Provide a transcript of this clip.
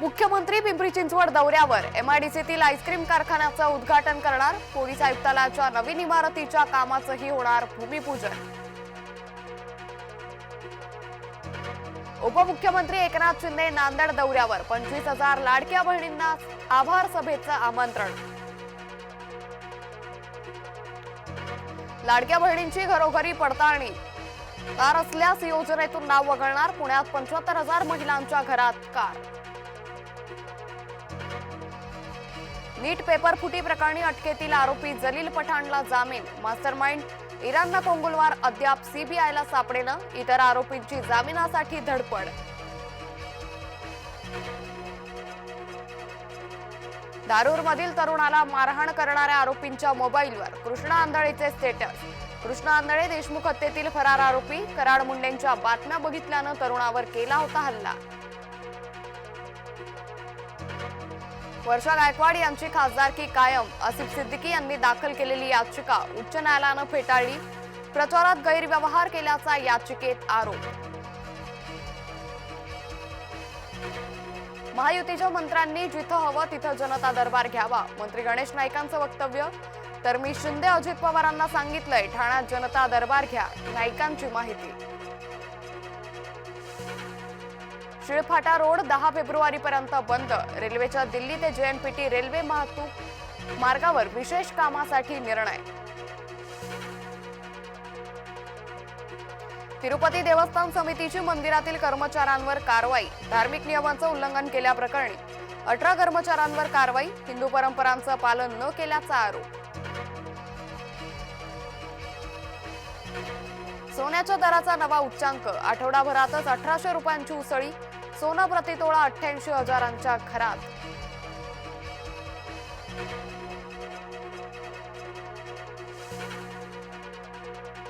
मुख्यमंत्री पिंपरी चिंचवड दौऱ्यावर. एमआयडीसीतील आईस्क्रीम कारखान्याचं उद्घाटन करणार. पोलीस आयुक्तालयाच्या नवीन इमारतीच्या कामाचंही होणार भूमिपूजन. उपमुख्यमंत्री एकनाथ शिंदे नांदेड दौऱ्यावर. पंचवीस हजार लाडक्या बहिणींना आभार सभेचं आमंत्रण. लाडक्या बहिणींची घरोघरी पडताळणी. कार असल्यास योजनेतून नाव वगळणार. पुण्यात पंच्याहत्तर हजार महिलांच्या घरात कार. नीट पेपर फुटी प्रकरणी अटकेतील आरोपी जलील पठाणला जामीन. मास्टरमाइंड इराणनं कोंगुलवार अद्याप सीबीआयला सापडेनं इतर आरोपींची जामिनासाठी धडपड. दारूरमधील तरुणाला मारहाण करणाऱ्या आरोपींच्या मोबाईलवर कृष्णा आंधळेचे स्टेटस. कृष्णा आंधळे देशमुख हत्येतील फरार आरोपी कराड मुंडेंच्या बातम्या बघितल्यानं तरुणावर केला होता हल्ला. वर्षा गायकवाड यांची खासदारकी कायम? आसिफ सिद्दीकी यांनी दाखल केलेली याचिका उच्च न्यायालयानं फेटाळली. प्रचारात गैरव्यवहार केल्याचा याचिकेत आरोप. महायुतीच्या मंत्र्यांनी जिथं हवं तिथं जनता दरबार घ्यावा. मंत्री गणेश नाईकांचं वक्तव्य. तर मी शिंदे अजित पवारांना सांगितलंय ठाण्यात जनता दरबार घ्या नाईकांची माहिती. शिळफाटा रोड दहा फेब्रुवारीपर्यंत बंद. रेल्वेच्या दिल्ली ते जेएनपीटी रेल्वे वाहतूक मार्गावर विशेष कामासाठी निर्णय. तिरुपती देवस्थान समितीची मंदिरातील कर्मचाऱ्यांवर कारवाई. धार्मिक नियमांचं उल्लंघन केल्याप्रकरणी अठरा कर्मचाऱ्यांवर कारवाई. हिंदू परंपरांचं पालन न केल्याचा आरोप. सोन्याच्या दराचा नवा उच्चांक. आठवडाभरातच अठराशे रुपयांची उसळी. सोनं प्रतितोळा अठ्ठ्याऐंशी हजारांच्या घरात.